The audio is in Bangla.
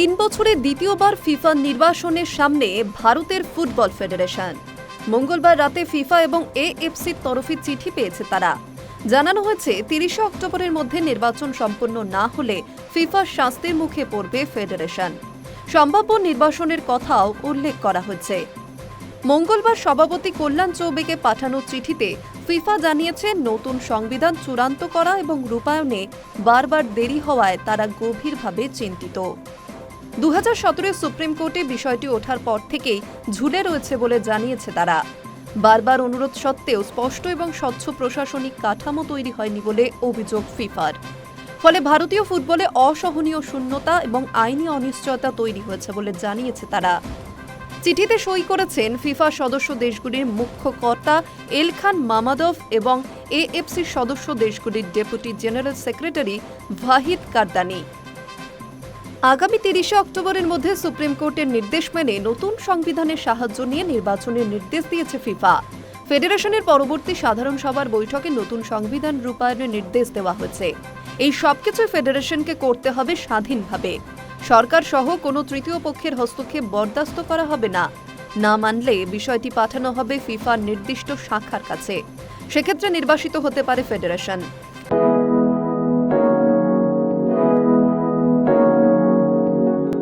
তিন বছরে দ্বিতীয়বার ফিফা নির্বাসনের সামনে ভারতের ফুটবল ফেডারেশন। মঙ্গলবার রাতে ফিফা এবং এএফসির তরফে চিঠি পেয়েছে তারা। জানানো হয়েছে, তিরিশে অক্টোবরের মধ্যে নির্বাচন সম্পন্ন না হলে ফিফার শাস্তির মুখে পড়বে ফেডারেশন। সম্ভাব্য নির্বাসনের কথাও উল্লেখ করা হয়েছে। মঙ্গলবার সভাপতি কল্যাণ চৌবেকে পাঠানো চিঠিতে ফিফা জানিয়েছে, নতুন সংবিধান চূড়ান্ত করা এবং রূপায়ণে বারবার দেরি হওয়ায় তারা গভীরভাবে চিন্তিত। দু হাজার সতেরো সুপ্রিম কোর্টে বিষয়টি ওঠার পর থেকেই ঝুলে রয়েছে বলে জানিয়েছে তারা। বারবার অনুরোধ সত্ত্বেও স্পষ্ট এবং স্বচ্ছ প্রশাসনিক কাঠামো তৈরি হয়নি বলে অভিযোগ ফিফার। ফলে ভারতীয় ফুটবলে অসহনীয় শূন্যতা এবং আইনি অনিশ্চয়তা তৈরি হয়েছে বলে জানিয়েছে তারা। চিঠিতে সই করেছেন ফিফা সদস্য দেশগুলির মুখ্য কর্তা এলখান মামাদভ এবং এএফসির সদস্য দেশগুলির deputy general secretary Vahid Kardani. আগামী তিরিশে অক্টোবরের মধ্যে সুপ্রিম কোর্টের নির্দেশ মেনে নতুন সংবিধানের সাহায্য নিয়ে নির্বাচনের নির্দেশ দিয়েছে ফিফা। ফেডারেশনের পরবর্তী সাধারণ সভার বৈঠকে নতুন সংবিধান রূপায়ণের নির্দেশ দেওয়া হয়েছে। এই সবকিছু ফেডারেশনকে করতে হবে স্বাধীনভাবে। সরকার সহ কোনো তৃতীয় পক্ষের হস্তক্ষেপ বরদাস্ত করা হবে না। না মানলে বিষয়টি পাঠানো হবে ফিফার নির্দিষ্ট শাখার কাছে। সেক্ষেত্রে নির্বাসিত হতে পারে ফেডারেশন।